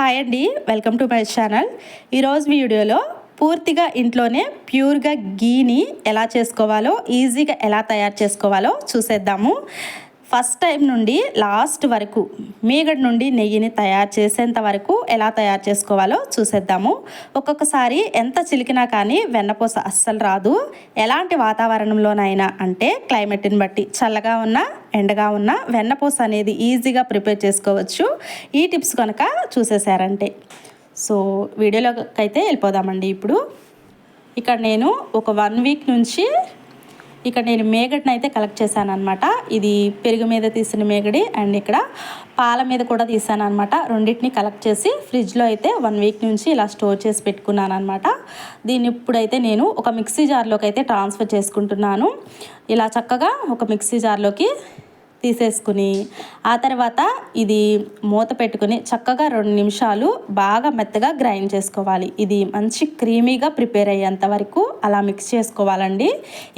Hi అండి welcome to my channel. ఈరోజు వీడియోలో పూర్తిగా ఇంట్లోనే ప్యూర్గా గీని ఎలా చేసుకోవాలో ఈజీగా ఎలా తయారు చేసుకోవాలో చూసేద్దాము. ఫస్ట్ టైం నుండి లాస్ట్ వరకు మీగడ నుండి నెయ్యిని తయారు చేసేంత వరకు ఎలా తయారు చేసుకోవాలో చూసేద్దాము. ఒక్కొక్కసారి ఎంత చిలికినా కానీ వెన్నపూస అస్సలు రాదు. ఎలాంటి వాతావరణంలోనైనా అంటే క్లైమేట్ని బట్టి చల్లగా ఉన్న ఎండగా ఉన్న వెన్నపూస అనేది ఈజీగా ప్రిపేర్ చేసుకోవచ్చు. ఈ టిప్స్ కనుక చూసేసారంటే సో వీడియోలోకి అయితే వెళ్ళిపోదామండి ఇప్పుడు. ఇక్కడ నేను ఒక వన్ వీక్ నుంచి ఇక్కడ నేను మేగడిని అయితే కలెక్ట్ చేశాను అనమాట ఇది పెరుగు మీద తీసిన మేగడి అండ్ ఇక్కడ పాల మీద కూడా తీసాను అనమాట రెండింటిని కలెక్ట్ చేసి ఫ్రిడ్జ్లో అయితే వన్ వీక్ నుంచి ఇలా స్టోర్ చేసి పెట్టుకున్నాను అనమాట దీన్ని ఇప్పుడైతే నేను ఒక మిక్సీ జార్లోకి అయితే ట్రాన్స్ఫర్ చేసుకుంటున్నాను. ఇలా చక్కగా ఒక మిక్సీ జార్లోకి తీసేసుకుని ఆ తర్వాత ఇది మూత పెట్టుకుని చక్కగా రెండు నిమిషాలు బాగా మెత్తగా గ్రైండ్ చేసుకోవాలి. ఇది మంచి క్రీమీగా ప్రిపేర్ అయ్యేంత వరకు అలా మిక్స్ చేసుకోవాలండి.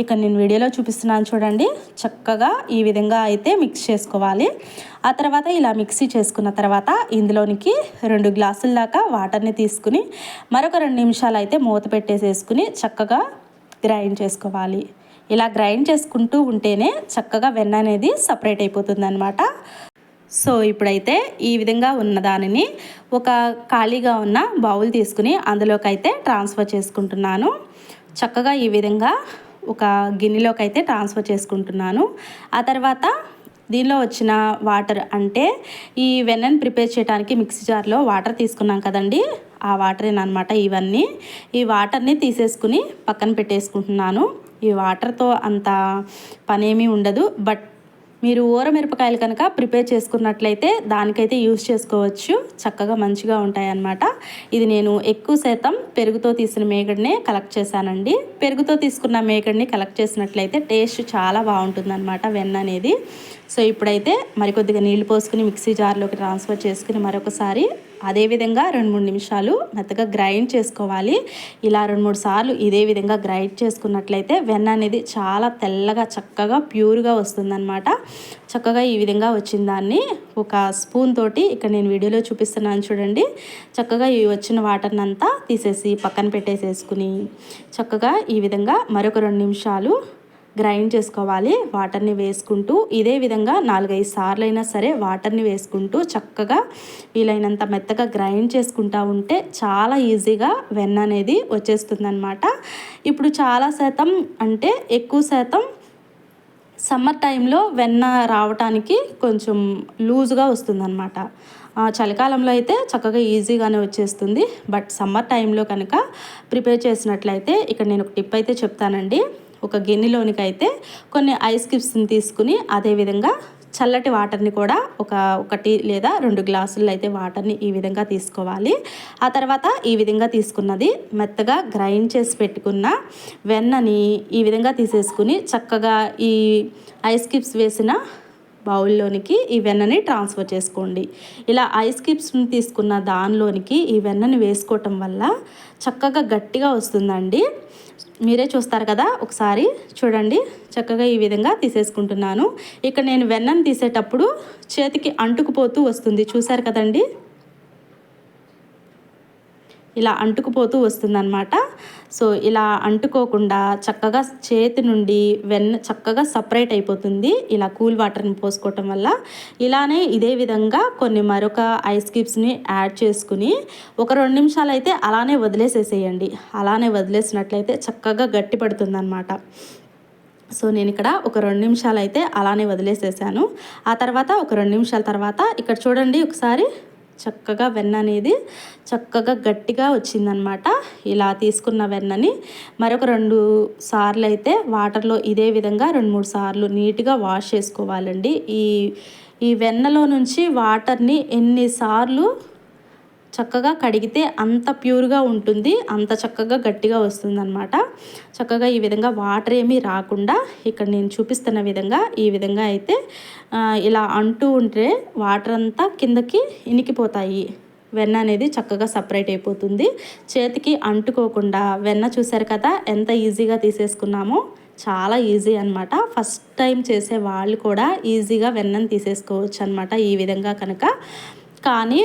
ఇక్కడ నేను వీడియోలో చూపిస్తున్నాను చూడండి. చక్కగా ఈ విధంగా అయితే మిక్స్ చేసుకోవాలి. ఆ తర్వాత ఇలా మిక్సీ చేసుకున్న తర్వాత ఇందులోనికి రెండు గ్లాసుల దాకా వాటర్ని తీసుకుని మరొక రెండు నిమిషాలు అయితే మూత పెట్టేసేసుకుని చక్కగా గ్రైండ్ చేసుకోవాలి. ఇలా గ్రైండ్ చేసుకుంటూ ఉంటేనే చక్కగా వెన్న అనేది సపరేట్ అయిపోతుంది అనమాట సో ఇప్పుడైతే ఈ విధంగా ఉన్న దానిని ఒక ఖాళీగా ఉన్న బౌల్ తీసుకుని అందులోకి అయితే ట్రాన్స్ఫర్ చేసుకుంటున్నాను. చక్కగా ఈ విధంగా ఒక గిన్నెలోకి అయితే ట్రాన్స్ఫర్ చేసుకుంటున్నాను. ఆ తర్వాత దీనిలో వచ్చిన వాటర్ అంటే ఈ వెన్నను ప్రిపేర్ చేయడానికి మిక్సీ జార్లో వాటర్ తీసుకున్నాం కదండి. ఆ వాటరేనమాట ఇవన్నీ. ఈ వాటర్ని తీసేసుకుని పక్కన పెట్టేసుకుంటున్నాను. ఈ వాటర్తో అంత పనేమీ ఉండదు. బట్ మీరు ఊర మిరపకాయలు కనుక ప్రిపేర్ చేసుకున్నట్లయితే దానికైతే యూస్ చేసుకోవచ్చు. చక్కగా మంచిగా ఉంటాయన్నమాట. ఇది నేను ఎక్కువ శాతం పెరుగుతో తీసిన మేకడినే కలెక్ట్ చేశానండి. పెరుగుతో తీసుకున్న మేకడిని కలెక్ట్ చేసినట్లయితే టేస్ట్ చాలా బాగుంటుందన్నమాట వెన్న అనేది. సో ఇప్పుడైతే మరికొద్దిగా నీళ్ళు పోసుకుని మిక్సీ జార్లోకి ట్రాన్స్ఫర్ చేసుకుని మరొకసారి అదేవిధంగా రెండు మూడు నిమిషాలు మెత్తగా గ్రైండ్ చేసుకోవాలి. ఇలా రెండు మూడు సార్లు ఇదే విధంగా గ్రైండ్ చేసుకున్నట్లయితే వెన్న అనేది చాలా తెల్లగా చక్కగా ప్యూర్గా వస్తుందన్నమాట. చక్కగా ఈ విధంగా వచ్చిన దాన్ని ఒక స్పూన్ తోటి ఇక్కడ నేను వీడియోలో చూపిస్తున్నాను చూడండి. చక్కగా ఈ వచ్చిన వాటర్ని అంతా తీసేసి పక్కన పెట్టేసేసుకుని చక్కగా ఈ విధంగా మరొక రెండు నిమిషాలు గ్రైండ్ చేసుకోవాలి. వాటర్ని వేసుకుంటూ ఇదే విధంగా నాలుగైదు సార్లు అయినా సరే వాటర్ని వేసుకుంటూ చక్కగా వీలైనంత మెత్తగా గ్రైండ్ చేసుకుంటా ఉంటే చాలా ఈజీగా వెన్న అనేది వచ్చేస్తుందన్నమాట. ఇప్పుడు చాలా శాతం అంటే ఎక్కువ శాతం సమ్మర్ టైంలో వెన్న రావటానికి కొంచెం లూజ్గా వస్తుందన్నమాట. చలికాలంలో అయితే చక్కగా ఈజీగానే వచ్చేస్తుంది. బట్ సమ్మర్ టైంలో కనుక ప్రిపేర్ చేసినట్లయితే ఇక్కడ నేను ఒక టిప్ అయితే చెప్తానండి. ఒక గిన్నెలోనికి అయితే కొన్ని ఐస్ క్యూబ్స్ని తీసుకుని అదేవిధంగా చల్లటి వాటర్ని కూడా ఒక ఒకటి లేదా రెండు గ్లాసులు అయితే వాటర్ని ఈ విధంగా తీసుకోవాలి. ఆ తర్వాత ఈ విధంగా తీసుకున్నది మెత్తగా గ్రైండ్ చేసి పెట్టుకున్న వెన్నని ఈ విధంగా తీసేసుకుని చక్కగా ఈ ఐస్ క్యూబ్స్ వేసిన బౌల్లోనికి ఈ వెన్నని ట్రాన్స్ఫర్ చేసుకోండి. ఇలా ఐస్ క్యూబ్స్ని తీసుకున్న దానిలోనికి ఈ వెన్నని వేసుకోవటం వల్ల చక్కగా గట్టిగా వస్తుందండి. మీరే చూస్తారు కదా ఒకసారి చూడండి చక్కగా ఈ విధంగా తీసేసుకుంటున్నాను. ఇక్కడ నేను వెన్నను తీసేటప్పుడు చేతికి అంటుకుపోతూ వస్తుంది చూసారు కదండి? ఇలా అంటుకుపోతూ వస్తుందన్నమాట. సో ఇలా అంటుకోకుండా చక్కగా చేతి నుండి వెన్న చక్కగా సపరేట్ అయిపోతుంది ఇలా కూల్ వాటర్ని పోసుకోవటం వల్ల. ఇలానే ఇదే విధంగా కొన్ని మరొక ఐస్ క్యూబ్స్ని యాడ్ చేసుకుని ఒక రెండు నిమిషాలు అయితే అలానే వదిలేసేసేయండి. అలానే వదిలేసినట్లయితే చక్కగా గట్టి పడుతుంది అనమాట సో నేను ఇక్కడ ఒక రెండు నిమిషాలు అయితే అలానే వదిలేసేసాను. ఆ తర్వాత ఒక రెండు నిమిషాల తర్వాత ఇక్కడ చూడండి ఒకసారి. చక్కగా వెన్న అనేది చక్కగా గట్టిగా వచ్చిందనమాట. ఇలా తీసుకున్న వెన్నని మరొక రెండు సార్లు అయితే వాటర్లో ఇదే విధంగా రెండు మూడు సార్లు నీట్గా వాష్ చేసుకోవాలండి. ఈ ఈ వెన్నలో నుంచి వాటర్ని ఎన్నిసార్లు చక్కగా కడిగితే అంత ప్యూర్గా ఉంటుంది అంత చక్కగా గట్టిగా వస్తుందన్నమాట. చక్కగా ఈ విధంగా వాటర్ ఏమీ రాకుండా ఇక్కడ నేను చూపిస్తున్న విధంగా ఈ విధంగా అయితే ఇలా అంటూ ఉంటే వాటర్ అంతా కిందకి ఇనికిపోతాయి. వెన్న అనేది చక్కగా సపరేట్ అయిపోతుంది. చేతికి అంటుకోకుండా వెన్న చూశారు కదా ఎంత ఈజీగా తీసేసుకున్నామో? చాలా ఈజీ అనమాట ఫస్ట్ టైం చేసే వాళ్ళు కూడా ఈజీగా వెన్నను తీసేసుకోవచ్చు అనమాట ఈ విధంగా కనుక. కానీ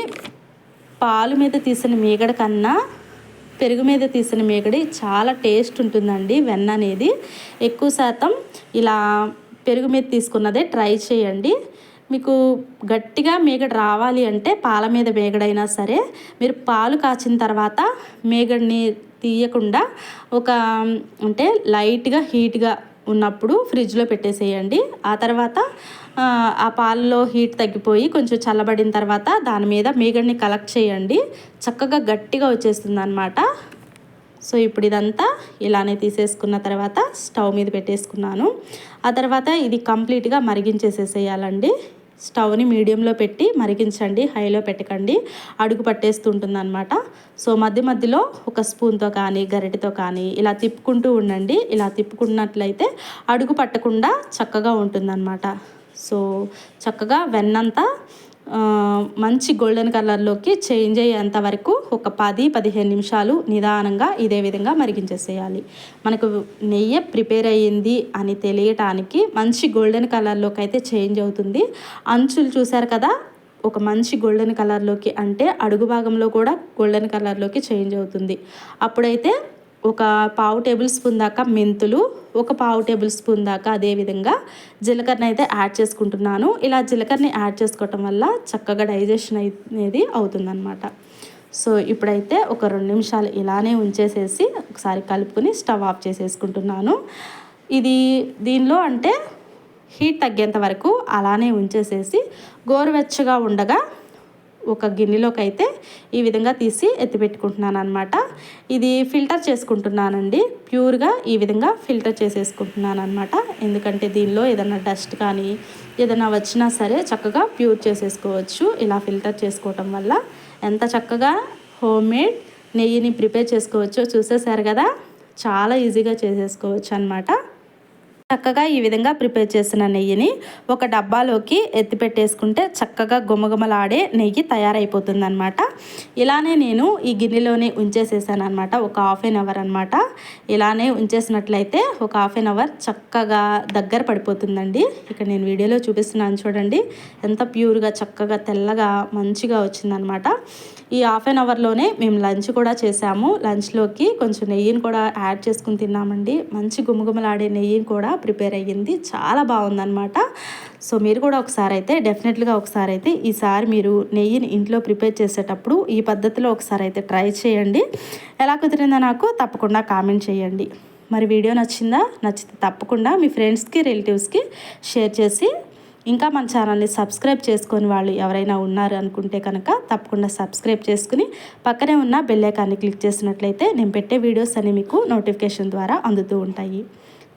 పాలు మీద తీసిన మీగడ కన్నా పెరుగు మీద తీసిన మీగడి చాలా టేస్ట్ ఉంటుందండి వెన్న అనేది. ఎక్కువ శాతం ఇలా పెరుగు మీద తీసుకున్నదే ట్రై చేయండి. మీకు గట్టిగా మేగడ రావాలి అంటే పాల మీద మేగడైనా సరే మీరు పాలు కాచిన తర్వాత మేగడిని తీయకుండా ఒక అంటే లైట్గా హీట్గా ఉన్నప్పుడు ఫ్రిడ్జ్లో పెట్టేసేయండి. ఆ తర్వాత ఆ పాలలో హీట్ తగ్గిపోయి కొంచెం చల్లబడిన తర్వాత దాని మీద మేగడిని కలెక్ట్ చేయండి. చక్కగా గట్టిగా వచ్చేస్తుంది అనమాట సో ఇప్పుడు ఇదంతా ఇలానే తీసేసుకున్న తర్వాత స్టవ్ మీద పెట్టేసుకున్నాను. ఆ తర్వాత ఇది కంప్లీట్గా మరిగించేసేసేయాలండి. స్టవ్ని మీడియంలో పెట్టి మరిగించండి హైలో పెట్టకండి. అడుగు పట్టేస్తుంటుంది అనమాట సో మధ్య మధ్యలో ఒక స్పూన్తో కానీ గరిటెతో కానీ ఇలా తిప్పుకుంటూ ఉండండి. ఇలా తిప్పుకున్నట్లయితే అడుగు పట్టకుండా చక్కగా ఉంటుందన్నమాట. సో చక్కగా వెన్నంతా మంచి గోల్డెన్ కలర్లోకి చేంజ్ అయ్యేంత వరకు ఒక పది పదిహేను నిమిషాలు నిదానంగా ఇదే విధంగా మరిగించేసేయాలి. మనకు నెయ్యి ప్రిపేర్ అయ్యింది అని తెలియటానికి మంచి గోల్డెన్ కలర్లోకి అయితే చేంజ్ అవుతుంది. అంచులు చూసారు కదా ఒక మంచి గోల్డెన్ కలర్లోకి అంటే అడుగు భాగంలో కూడా గోల్డెన్ కలర్లోకి చేంజ్ అవుతుంది. అప్పుడైతే ఒక పావు టేబుల్ స్పూన్ దాకా మెంతులు ఒక పావు టేబుల్ స్పూన్ దాకా అదేవిధంగా జీలకర్ర అయితే యాడ్ చేసుకుంటున్నాను. ఇలా జీలకర్రని యాడ్ చేసుకోవటం వల్ల చక్కగా డైజెషన్ అనేది అవుతుందన్నమాట. సో ఇప్పుడైతే ఒక రెండు నిమిషాలు ఇలానే ఉంచేసేసి ఒకసారి కలుపుకొని స్టవ్ ఆఫ్ చేసేసుకుంటున్నాను. ఇది దీనిలో అంటే హీట్ తగ్గేంత వరకు అలానే ఉంచేసేసి గోరువెచ్చగా ఉండగా ఒక గిన్నెలోకి అయితే ఈ విధంగా తీసి ఎత్తిపెట్టుకుంటున్నాను అనమాట ఇది ఫిల్టర్ చేసుకుంటున్నానండి. ప్యూర్గా ఈ విధంగా ఫిల్టర్ చేసేసుకుంటున్నాను అనమాట ఎందుకంటే దీనిలో ఏదైనా డస్ట్ కానీ ఏదైనా వచ్చినా సరే చక్కగా ప్యూర్ చేసేసుకోవచ్చు. ఇలా ఫిల్టర్ చేసుకోవటం వల్ల ఎంత చక్కగా హోమ్ మేడ్ నెయ్యిని ప్రిపేర్ చేసుకోవచ్చో చూసేసారు కదా? చాలా ఈజీగా చేసేసుకోవచ్చు అనమాట చక్కగా ఈ విధంగా ప్రిపేర్ చేసిన నెయ్యిని ఒక డబ్బాలోకి ఎత్తిపెట్టేసుకుంటే చక్కగా గుమగుమలాడే నెయ్యి తయారైపోతుందనమాట ఇలానే నేను ఈ గిన్నెలోనే ఉంచేసేసాను అనమాట ఒక హాఫ్ ఎన్ అవర్ అనమాట ఇలానే ఉంచేసినట్లయితే ఒక హాఫ్ ఎన్ అవర్ చక్కగా దగ్గర పడిపోతుందండి. ఇక్కడ నేను వీడియోలో చూపిస్తున్నాను చూడండి. ఎంత ప్యూర్గా చక్కగా తెల్లగా మంచిగా వచ్చిందనమాట ఈ హాఫ్ అన్ అవర్లోనే మేము లంచ్ కూడా చేసాము. లంచ్లోకి కొంచెం నెయ్యిని కూడా యాడ్ చేసుకుని తిన్నామండి. మంచి గుమగుమలాడే నెయ్యిని కూడా ప్రిపేర్ అయ్యింది. చాలా బాగుందనమాట సో మీరు కూడా ఒకసారి అయితే డెఫినెట్గా ఒకసారి అయితే ఈసారి మీరు నెయ్యిని ఇంట్లో ప్రిపేర్ చేసేటప్పుడు ఈ పద్ధతిలో ఒకసారి అయితే ట్రై చేయండి. ఎలా కుదిరిందో నాకు తప్పకుండా కామెంట్ చేయండి. మరి వీడియో నచ్చిందా? నచ్చితే తప్పకుండా మీ ఫ్రెండ్స్కి రిలేటివ్స్కి షేర్ చేసి ఇంకా మన ఛానల్ని సబ్స్క్రైబ్ చేసుకొని వాళ్ళు ఎవరైనా ఉన్నారు అనుకుంటే కనుక తప్పకుండా సబ్స్క్రైబ్ చేసుకుని పక్కనే ఉన్న బెల్లైకాన్ని క్లిక్ చేసినట్లయితే నేను పెట్టే వీడియోస్ అన్ని మీకు నోటిఫికేషన్ ద్వారా అందుతూ ఉంటాయి.